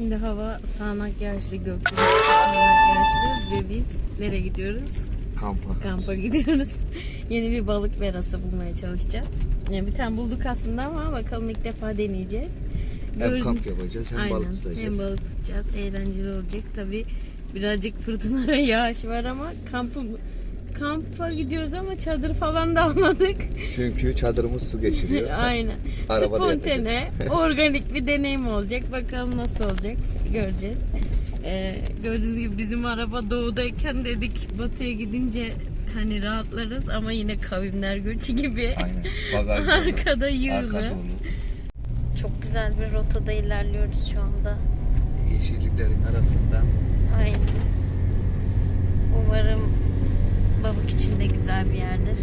Şimdi hava sağanak yağışlı, gökyüzü sağanak yağışlı ve biz nereye gidiyoruz? Kampa. Kampa gidiyoruz. Yeni bir balık verası bulmaya çalışacağız. Yani bir tane bulduk aslında ama bakalım ilk defa deneyeceğiz. Hem Gördüm- kamp yapacağız hem Aynen. balık tutacağız. Hem balık tutacağız. Eğlenceli olacak. Tabi birazcık fırtına ve yağış var ama kampı kampa gidiyoruz ama çadır falan da almadık. Çünkü çadırımız su geçiriyor. Aynen. Arabada Spontane, organik bir deneyim olacak. Bakalım nasıl olacak. Göreceğiz. Ee, gördüğünüz gibi bizim araba doğudayken dedik batıya gidince hani rahatlarız ama yine kavimler göçü gibi Aynen. Bagaj dolu. arkada yığılı. Arka dolu. Çok güzel bir rotada ilerliyoruz şu anda. Yeşilliklerin arasında Aynen. Umarım balık için de güzel bir yerdir.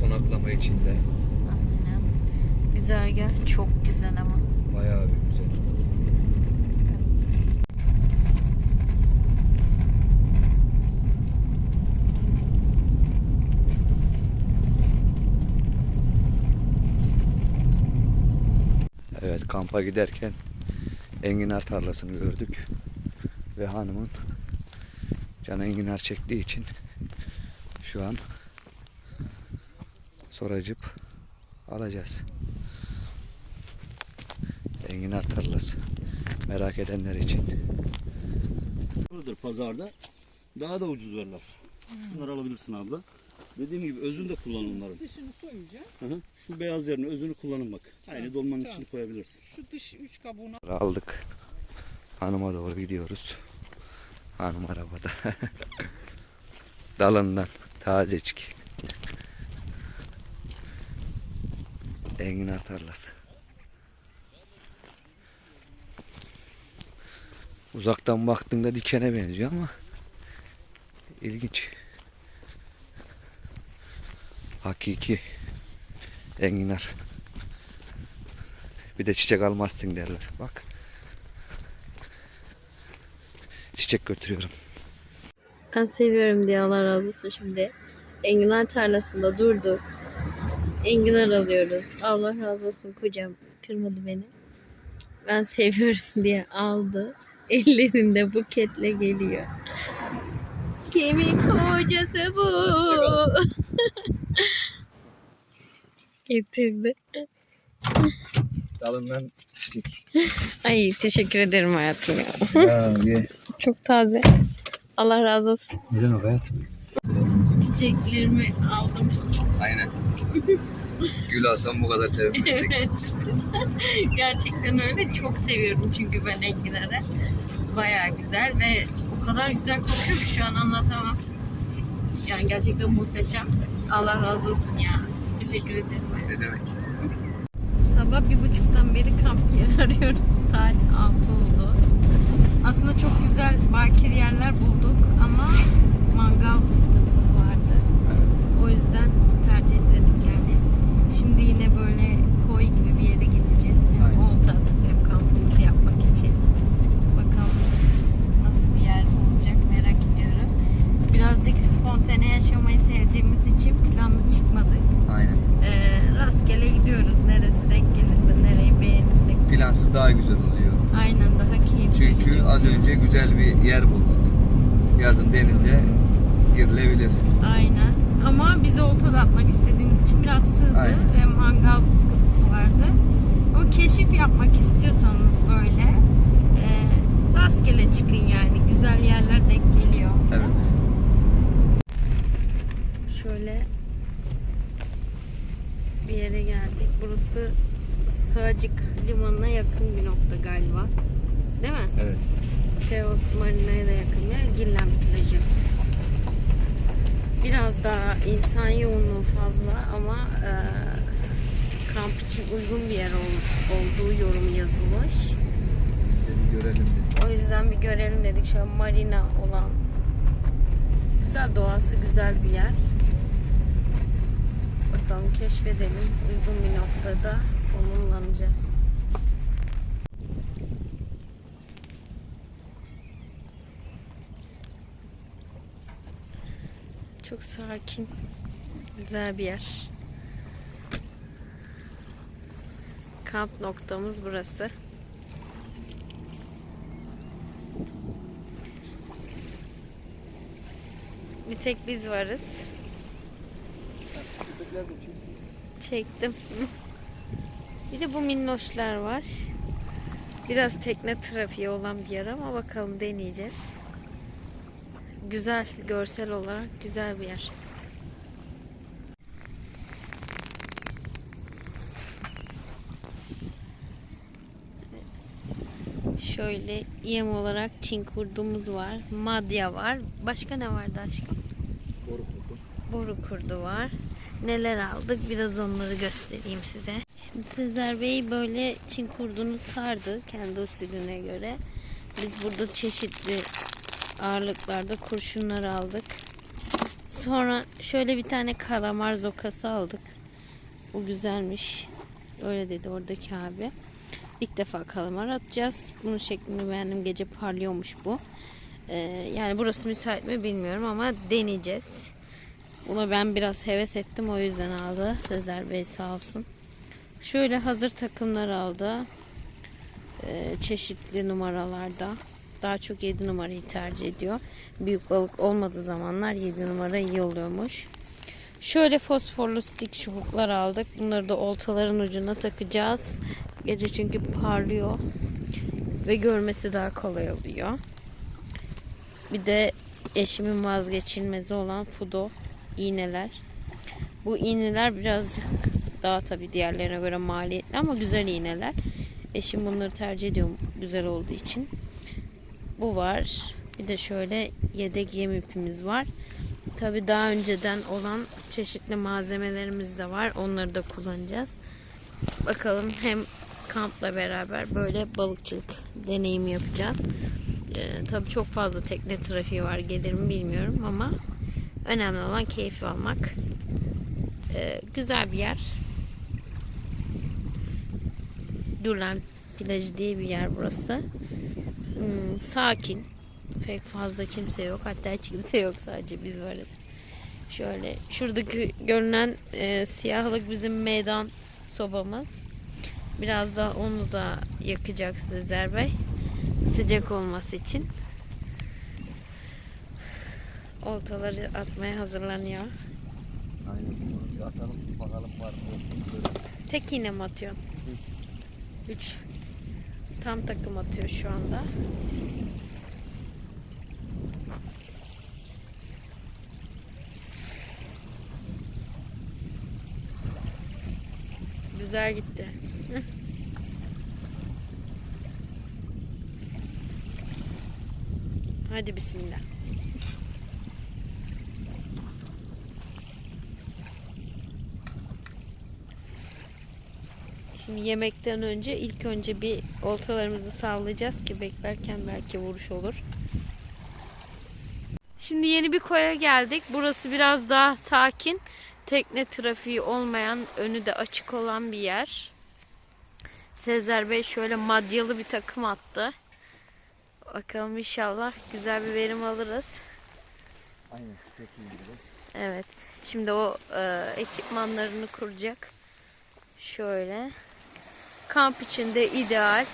konaklama içinde Aynen. Güzergah çok güzel ama. bayağı bir güzel. Evet kampa giderken enginar tarlasını gördük ve hanımın canı enginar çektiği için şu an soracıp alacağız. Enginar tarlası. Merak edenler için. Vardır pazarda. Daha da ucuz verirler. Şunları alabilirsin abla. Dediğim gibi özünü de kullan onların. Dışını soyunca Hı hı. Şu beyazlarını özünü kullanın bak. Aynı dolmanın tamam. içine koyabilirsin. şu dış üç kabuğunu Aldık. Hanıma doğru gidiyoruz. Hanım arabada. Dalından tazecik. Enginar tarlası. Uzaktan baktığında dikene benziyor ama ilginç. Hakiki enginar. Bir de çiçek almazsın derler. Bak. Çiçek götürüyorum. Ben seviyorum diye Allah razı olsun şimdi. Enginar tarlasında durduk. Enginar alıyoruz. Allah razı olsun kocam kırmadı beni. Ben seviyorum diye aldı. Ellerinde buketle geliyor. Kimin kocası bu? Getirdi. Dalından. Ay teşekkür ederim hayatım ya. Ya ye. Çok taze. Allah razı olsun. Ne demek hayatım? Çiçeklerimi aldım. Aynen. Gül alsam bu kadar sevmezdik. Evet. Gerçekten öyle. Çok seviyorum çünkü ben enginarı. Bayağı güzel ve o kadar güzel kokuyor ki şu an anlatamam. Yani gerçekten muhteşem. Allah razı olsun ya. Teşekkür ederim. ne demek? Sabah bir buçuktan beri kamp yeri arıyoruz. Saat 6 oldu. Aslında çok güzel bakir yerler bulduk ama mangal sıkıntısı vardı. Evet. O yüzden tercih etmedik yani. Şimdi yine böyle koy gibi bir yere gideceğiz. Hem Aynen. olta atıp hem kampımızı yapmak için. Bakalım nasıl bir yer olacak merak ediyorum. Birazcık spontane yaşamayı sevdiğimiz için planlı çıkmadık. Aynen. Ee, rastgele gidiyoruz. Neresi denk gelirse, nereyi beğenirsek. Plansız daha güzel oluyor. Aynen daha keyifli. Çünkü az önce güzel bir yer bulduk. Yazın denize girilebilir. Aynen. Ama bizi oltada atmak istediğimiz için biraz sığdı Aynen. ve mangal sıkıntısı vardı. Ama keşif yapmak istiyorsanız böyle e, rastgele çıkın yani. Güzel yerler denk geliyor. Evet. Şöyle bir yere geldik. Burası Sığacık Limanı'na yakın bir nokta galiba. Değil mi? Evet. Teos Marina'ya da yakın yer. Gillen plajı. Biraz daha insan yoğunluğu fazla ama e, kamp için uygun bir yer ol- olduğu yorum yazılmış. İşte bir görelim dedik. O yüzden bir görelim dedik. Şöyle marina olan güzel doğası güzel bir yer. Bakalım keşfedelim. Uygun bir noktada konumlanacağız. Çok sakin. Güzel bir yer. Kamp noktamız burası. Bir tek biz varız. Çektim. Bir de bu minnoşlar var. Biraz tekne trafiği olan bir yer ama bakalım deneyeceğiz. Güzel, görsel olarak güzel bir yer. Şöyle yem olarak çin kurdumuz var. Madya var. Başka ne vardı aşkım? Boru koku. boru kurdu var. Neler aldık biraz onları göstereyim size. Şimdi Sezer Bey böyle Çin kurdunu sardı kendi usulüne göre. Biz burada çeşitli ağırlıklarda kurşunlar aldık. Sonra şöyle bir tane kalamar zokası aldık. Bu güzelmiş. Öyle dedi oradaki abi. İlk defa kalamar atacağız. Bunun şeklini beğendim. Gece parlıyormuş bu. Ee, yani burası müsait mi bilmiyorum ama deneyeceğiz. Buna ben biraz heves ettim o yüzden aldı. Sezer Bey sağ olsun. Şöyle hazır takımlar aldı. Ee, çeşitli numaralarda. Daha çok 7 numarayı tercih ediyor. Büyük balık olmadığı zamanlar 7 numara iyi oluyormuş. Şöyle fosforlu stik çubuklar aldık. Bunları da oltaların ucuna takacağız. Gece çünkü parlıyor. Ve görmesi daha kolay oluyor. Bir de eşimin vazgeçilmezi olan Fudo iğneler. Bu iğneler birazcık daha tabi diğerlerine göre maliyetli ama güzel iğneler. Eşim bunları tercih ediyor güzel olduğu için. Bu var. Bir de şöyle yedek yem ipimiz var. Tabi daha önceden olan çeşitli malzemelerimiz de var. Onları da kullanacağız. Bakalım hem kampla beraber böyle balıkçılık deneyimi yapacağız. Ee, tabii çok fazla tekne trafiği var gelir mi bilmiyorum ama önemli olan keyif almak. Ee, güzel bir yer. Duran plajı diye bir yer burası. Hmm, sakin. Pek fazla kimse yok. Hatta hiç kimse yok. Sadece biz varız. Şöyle şuradaki görünen e, siyahlık bizim meydan sobamız. Biraz da onu da yakacak Sezer Bey. Sıcak olması için. Oltaları atmaya hazırlanıyor. Aynen. Atalım bakalım var mı. Tek iğne mi atıyorsun? Üç. 3 tam takım atıyor şu anda. Güzel gitti. Hadi bismillah. Şimdi yemekten önce ilk önce bir oltalarımızı sallayacağız ki beklerken belki vuruş olur. Şimdi yeni bir koya geldik. Burası biraz daha sakin. Tekne trafiği olmayan, önü de açık olan bir yer. Sezer Bey şöyle madyalı bir takım attı. Bakalım inşallah güzel bir verim alırız. Aynen. Evet. Şimdi o e, ekipmanlarını kuracak. Şöyle. Kamp içinde ideal.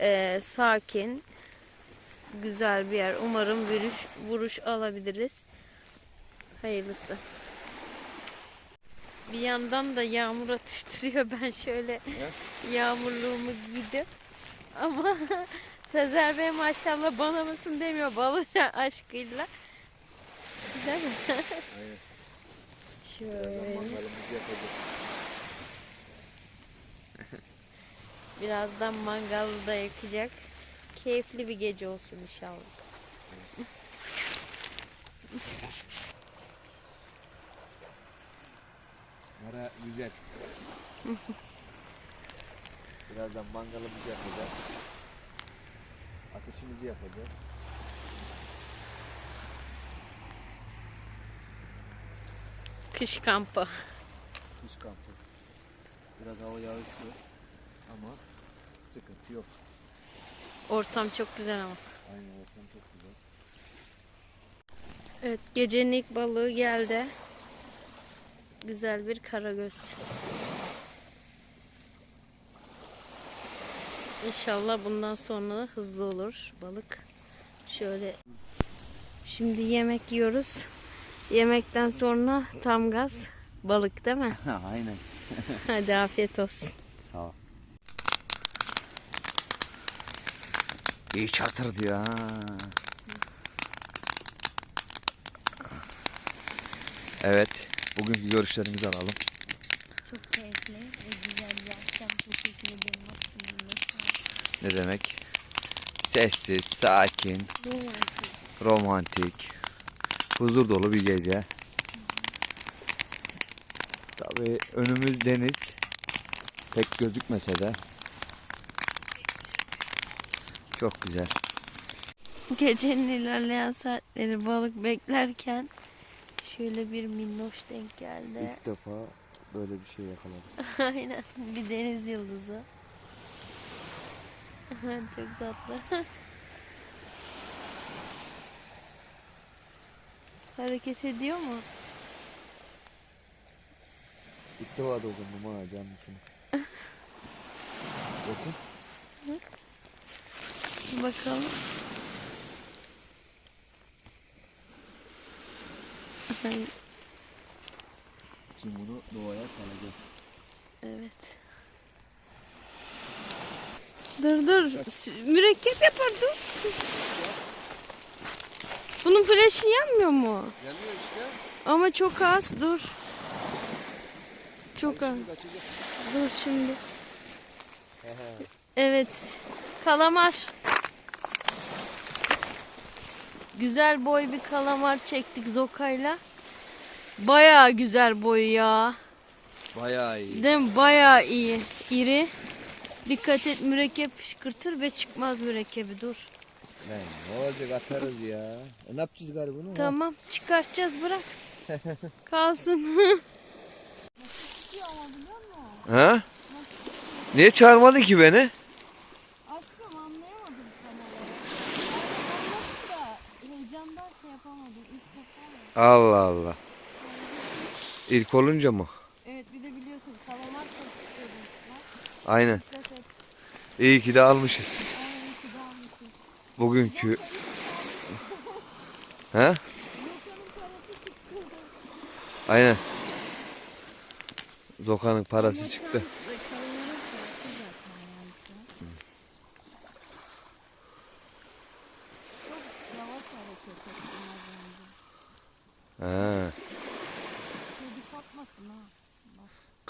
e, sakin. Güzel bir yer. Umarım vuruş, vuruş alabiliriz. Hayırlısı. Bir yandan da yağmur atıştırıyor. Ben şöyle yağmurluğumu giydim. Ama Sezer Bey maşallah bana mısın demiyor balık aşkıyla. Değil mi? Aynen. Şöyle. Yapacağız. Birazdan mangalı da yakacak. Keyifli bir gece olsun inşallah. Ara güzel. Birazdan mangalımızı yapacağız. Ateşimizi yapacağız. Kış kampı. Kış kampı. Biraz hava yağışlı ama sıkıntı yok. Ortam çok güzel ama. Aynen ortam çok güzel. Evet gecenin ilk balığı geldi. Güzel bir karagöz. İnşallah bundan sonra hızlı olur balık. Şöyle şimdi yemek yiyoruz. Yemekten sonra tam gaz balık değil mi? Aynen. Hadi afiyet olsun. Sağ ol. İyi çatırdı ya. Evet. Bugünkü görüşlerimizi alalım. Çok keyifli ve güzel bir akşam. Teşekkür ederim. Ne demek? Sessiz, sakin, romantik, huzur dolu bir gece. Tabii önümüz deniz. Pek gözükmese de. Çok güzel. Gecenin ilerleyen saatleri balık beklerken şöyle bir minnoş denk geldi. İlk defa böyle bir şey yakaladım. Aynen bir deniz yıldızı. Çok tatlı. Hareket ediyor mu? İlk defa dokundum ha canlısına. Bakın. Bakalım. Ay, Şimdi bunu doğaya salacağız. evet. Dur dur. Mürekkep yapar dur. Bunun flaşı yanmıyor mu? Yanıyor işte. Ama çok az. Dur. Çok az. Dur şimdi. Evet. Kalamar. Güzel boy bir kalamar çektik zokayla. Bayağı güzel boyu ya. Bayağı iyi. Değil mi? Bayağı iyi. İri. Dikkat et mürekkep fışkırtır ve çıkmaz mürekkebi dur. Ne, ne olacak atarız ya. E, ne yapacağız galiba bunu? Tamam çıkartacağız bırak. Kalsın. Ha? Niye çağırmadın ki beni? Aşkım anlayamadım tam olarak. da heyecandan şey yapamadım. İlk defa ya. Allah Allah. İlk olunca mı? Evet bir de biliyorsun kalamar çok istiyordum. Aynen. et. İyi ki de almışız. Aynen ki de almışım. Bugünkü. Çıktı. Aynen. Zoka'nın parası çıktı. Ve kalamarın parası zaten yani şu an. Çok yavaş hareket ettim az önce. Ha. Kedi kapmasın ha.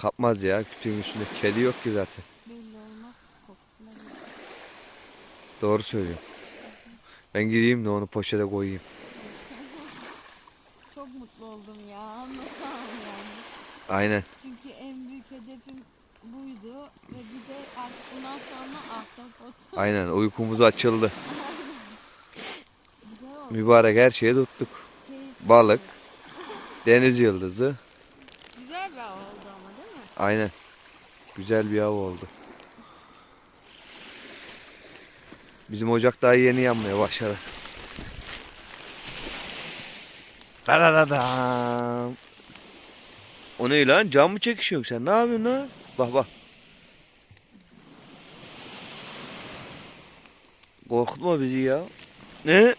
Kapmaz ya. Kütüğün üstünde kedi yok ki zaten. Belli olmaz. Doğru söylüyorum. Ben gideyim de onu poşete koyayım. Çok mutlu oldum ya. Anlatamam yani. Aynen. Çünkü en büyük hedefim buydu. Ve bir de artık bundan sonra ahtapot. Aynen. Uykumuz açıldı. Güzel oldu. Mübarek her şeyi tuttuk. Keyifli Balık, deniz yıldızı. Güzel bir hava oldu ama değil mi? Aynen. Güzel bir hava oldu. Bizim ocak daha yeni yanmaya başladı. Dadadadam. O ne lan? Cam mı çekişiyorsun sen? Ne yapıyorsun lan? Bak bak. Korkutma bizi ya. Ne?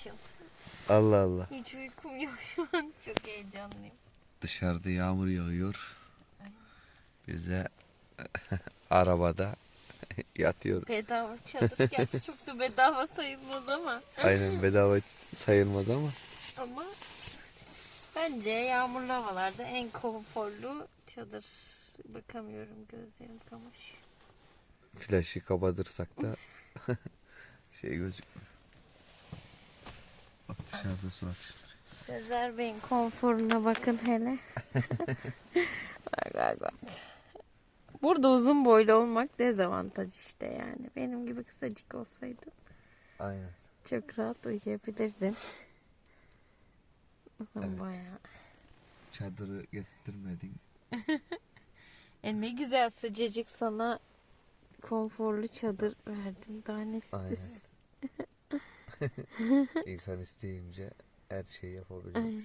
Işıl. Allah Allah. Hiç uykum yok şu an. Çok heyecanlıyım. Dışarıda yağmur yağıyor. Biz de arabada yatıyoruz. Bedava çadır. Gerçi çok da bedava sayılmaz ama. Aynen bedava sayılmaz ama. Ama bence yağmurlu havalarda en konforlu çadır. Bakamıyorum gözlerim kamaşıyor. Flaşı kapatırsak da şey gözükmüyor. Dışarıda su akıştırıyor. Sezer Bey'in konforuna bakın hele. bak bak bak. Burada uzun boylu olmak dezavantaj işte yani. Benim gibi kısacık olsaydım Aynen. çok rahat uyuyabilirdim. Ama bayağı. Çadırı getirtmedin. E ne güzel sıcacık sana konforlu çadır verdim. Daha ne Aynen. İnsan isteyince her şeyi yapabilir. Aynen.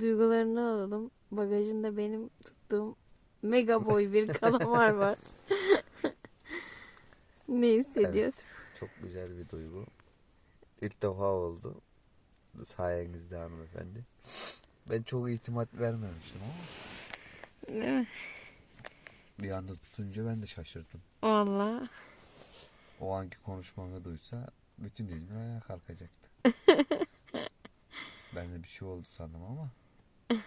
Duygularını alalım. Bagajında benim tuttuğum mega boy bir kalamar var. Ne hissediyorsun? Çok güzel bir duygu. İlk defa oldu. Sayenizde hanımefendi. Ben çok itimat vermemiştim ama Değil mi? bir anda tutunca ben de şaşırdım. Valla. O anki konuşmamı duysa bütün İzmir ayağa kalkacaktı. ben de bir şey oldu sandım ama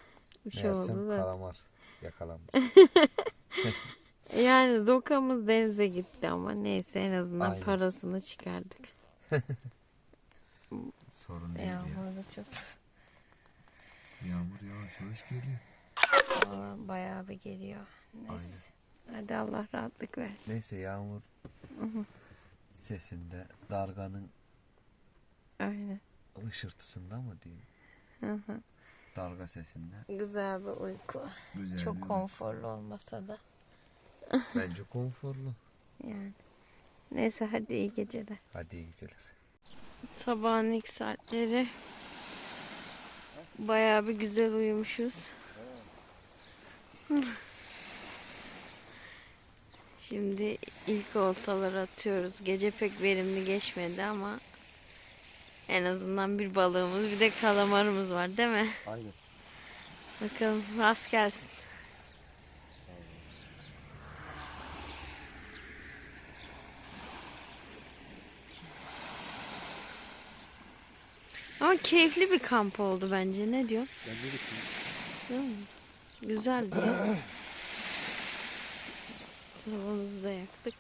Bir şey meğersem oldu da. kalamar yakalanmış. Yani zokamız denize gitti ama neyse en azından Aynen. parasını çıkardık. Sorun değil ya. Yağmur da çok Yağmur yavaş yavaş geliyor. Valla bayağı bir geliyor. Neyse. Hadi Allah rahatlık versin. Neyse yağmur sesinde dalganın Aynen. ışırtısında mı diyeyim? Hı hı. Dalga sesinde. Güzel bir uyku. Güzel Çok bir- konforlu olmasa da. Bence konforlu. Yani. Neyse hadi iyi geceler. Hadi iyi geceler. Sabahın ilk saatleri. Bayağı bir güzel uyumuşuz. Şimdi ilk oltaları atıyoruz. Gece pek verimli geçmedi ama en azından bir balığımız bir de kalamarımız var değil mi? Aynen. Bakalım rast gelsin. Ama keyifli bir kamp oldu bence. Ne diyor? Ben de. Değil Sabahımızı da yaktık.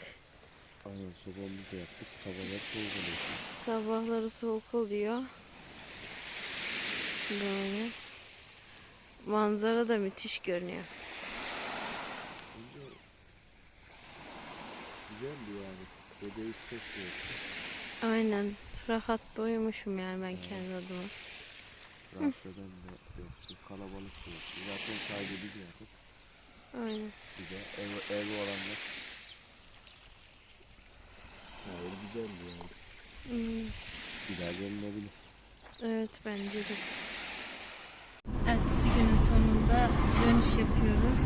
Aynen sobamızı da yaptık. Sabahlar soğuk oluyor. Sabahları soğuk oluyor. Böyle. Manzara da müthiş görünüyor. Güzeldi yani. Gece hiç ses yok. Aynen. Rahat da uyumuşum yani ben kendi adıma. Rahatsız eden de yoktu. Kalabalık yoktu. Zaten sadece biz yaptık. Aynen. Bir de ev, ev olanlar. Ya öyle güzeldi yani. Hmm, Bir daha gelinebilir. Evet bence de. Ertesi günün sonunda dönüş yapıyoruz.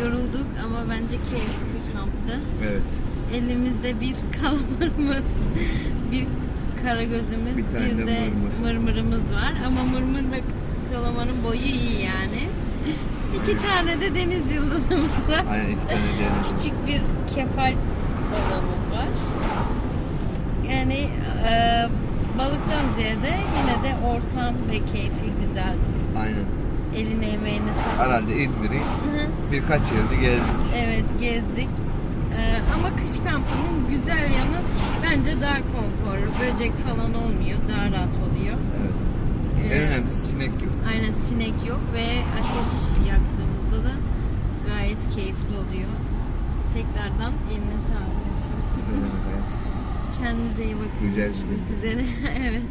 Yorulduk ama bence keyifli bir kamptı. Evet. Elimizde bir kalamarımız, bir karagözümüz, Bir tane bir de de mırmır. mırmırımız var. Ama mırmırla kalamarın boyu iyi yani. İki tane de deniz yıldızımız var. Aynen iki tane deniz. Küçük bir kefal balığımız var. Yani e, balıktan ziyade yine de ortam ve keyfi güzeldi. Aynen. Eline emeğine sağlık. Herhalde İzmir'i birkaç yerde gezdik. Evet gezdik. Ee, ama kış kampının güzel yanı bence daha konforlu. Böcek falan olmuyor. Daha rahat oluyor. Evet. En önemlisi sinek yok. Aynen sinek yok ve ateş yaktığımızda da gayet keyifli oluyor. Tekrardan eline sağlık. Ne demek hayatım? Kendinize iyi bakın. Güzel bir. Üzere. evet.